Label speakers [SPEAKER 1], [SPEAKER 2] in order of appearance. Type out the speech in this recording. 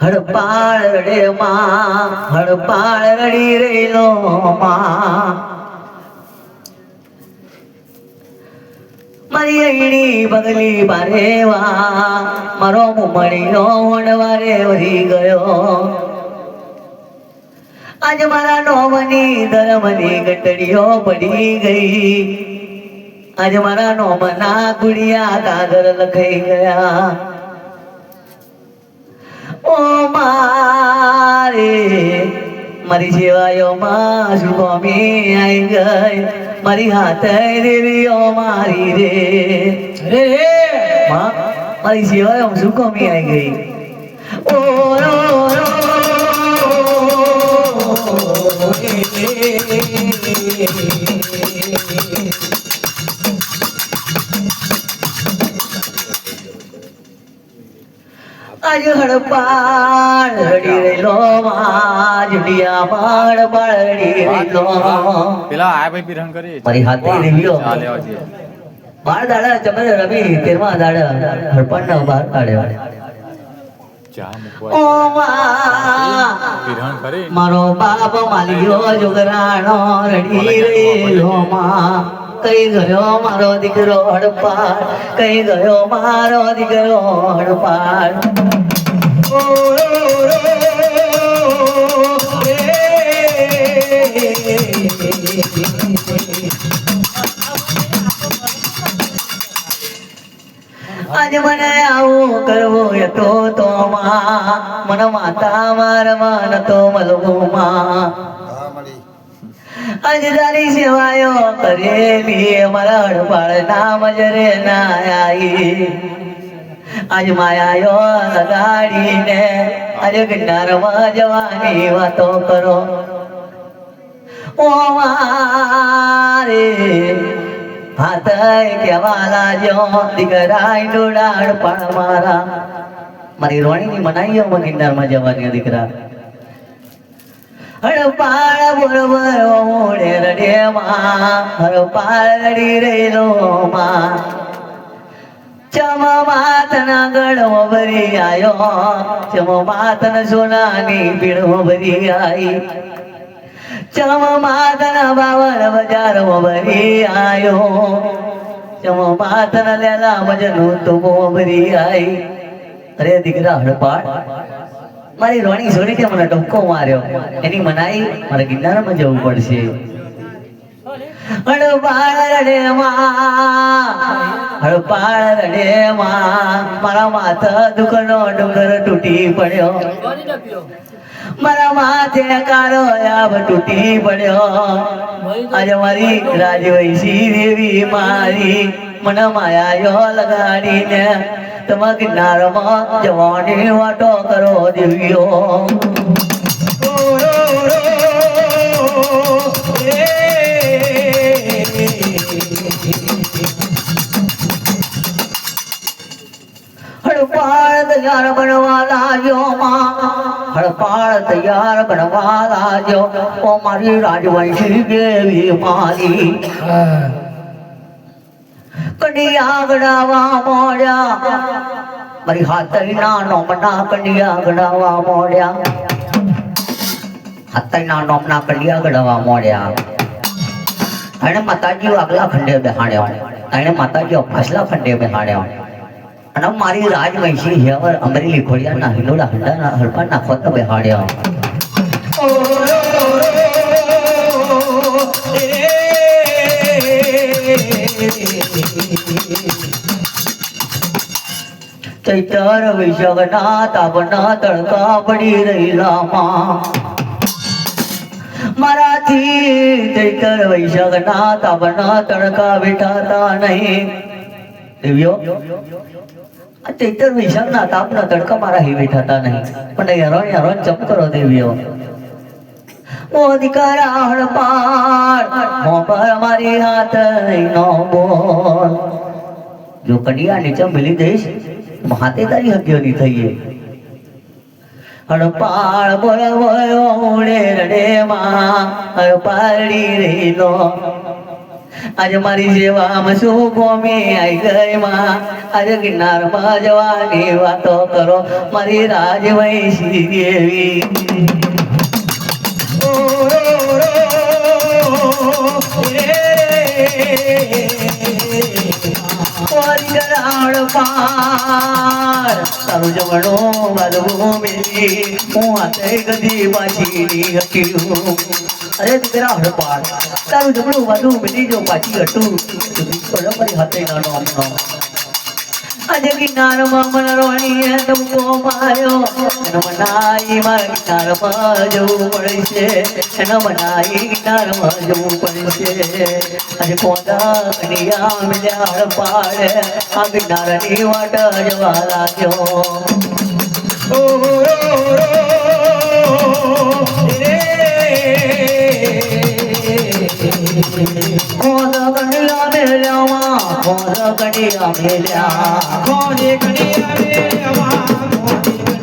[SPEAKER 1] હડપાળ રડે માં હડપાળ રડી રેલો મારી અઈણી બગલી બારેવા મારો મુમણીનો વણવારે વરી ગયો. આજ મારા નોમની ધર્મની ગટડીઓ પડી ગઈ. આજ મારા નોમના ગુડિયા કાગર લખાઈ ગયા. ઓ મારે મારી સેવાયોમાં સુગમી આવી ગઈ મારી હાથ દેવીઓ મારી રે
[SPEAKER 2] રે
[SPEAKER 1] માં મારી સેવાયોમાં સુગમી આવી ગઈ ઓ રો રો આજ હડપાળ હડી રેલો માં ડિયા પાળ પાળ રેલો
[SPEAKER 3] પેલા આ ભાઈ બિરહન કરી
[SPEAKER 1] મારી હાથે
[SPEAKER 3] જઈએ.
[SPEAKER 1] બાર દાડા ચમરે રમી તેરમા દાડા હડપાળ ના બાર
[SPEAKER 3] કરી.
[SPEAKER 1] મારો બાપ માલિયો જોગરાણો રડી રેલો માં. કઈ ગયો મારો દીકરો હડપાર કઈ ગયો મારો દીકરો હડપાર આજ મને આવું કરવું હતો તો માં. મને માતા મારવા નતો મળવું માં. આજ તારી સેવાયો કરેલી મારા હડપાળ નામ જરે ના આઈ. આજ માયાયો લગાડીને આજે કિનારમાં જવાની વાતો કરો. ઓ હાથ કેવા લાજો દીકરાય ડોડાડ પણ મારા. મારી રોણીની મનાઈઓ ગિરનારમાં જવાની દીકરા. હરપાળ બરોબર ઓડે રડે માં. હરપાળ રડી રેલો માં. ચમ માતના ગળો ભરી આયો. ચમ માતન સોનાની પીળો ભરી આઈ ચમ માતના બાવન બજાર ભરી આયો. ચમ માતન લેલા મજનું તુમો ભરી આઈ અરે દીકરા હડપાડ મારી રોણી સોની કે મને ટપકો માર્યો? એની મનાઈ મારે ગિરનારમાં જવું પડશે હડપાળ રડે માં હડપાળ રડે માં મારા માથા દુખનો ડુંગર તૂટી પડ્યો. મારા માથે કારો આબ તૂટી પડ્યો. આજે મારી રાજવૈશી દેવી મારી મને માયા લગાડીને તમે કિનારમાં જવાની વાટો કરો દેવીઓ. હડપાળ તૈયાર બનવા લાગ્યો માં. હડપાળ તૈયાર બનવા લાગ્યો. ઓ મારી રાજવંશી દેવી મારી. કડિયા ગડાવા મોડ્યા મારી હાથરીના નોમના કડિયા ગડાવા મોડ્યા હાથના નોમના કડિયા ગડાવા મોડ્યા એને માતાજી આગલા ખંડે બેહાડ્યા. એને માતાજી પાછલા ખંડે બેહાડ્યો. અને મારી રાજવંશી હેવર અમરેલી ખોડિયાના હિંડોળા હંડાના હડપાના ખોત બેહાડ્યા ચૈતર વિષગના તાપના તડકા પડી રહેલા માં મારાથી ચૈતર વૈશગના તાપના તડકા બેઠાતા નહીં. દેવ્યો? ચૈતર વૈશાખના તાપના તડકા મારા હેવી થતા નહીં. પણ હેરોન હેરોન ચમ કરો દેવ્યો ઓ દીકરા હડપાળ મોબર મારી હાથ નો બોલ. જો કડિયા નીચે મિલી દઈશ માતે તારી હગ્યો ની થઈએ હડપાળ બોલ બોલ, ઓડે રડે માં હડપાળી રેલો આજે મારી જેવામાં શું ગોમે આઈ ગઈ માં. આજે ગિરનારમાં જવાની વાતો કરો, મારી રાજવૈશી દેવી. તારું જમણું વાદવું મેલી. હું હાથે ગધી પાછી હટ્યું અરે દીકરા હડપાર તારું જમણું વાદું મેલી જો પાછી હટું. મારી હાથે નાનો હમણો આજે કિનારમાં મને રોણીએ ટૂંકો માર્યો. એનો મનાઈ મારા કિનારમાં જવું પડશે. એનો મનાઈ કિનારમાં જવું પડશે. આજે કોદા કનિયા મિલ્યાળ પાડે. આ કિનારની વાટ જવા લાગ્યો. ઓ કોદા કનિયા મેલ્યા
[SPEAKER 2] કોને કડિયા રે આવા મોતી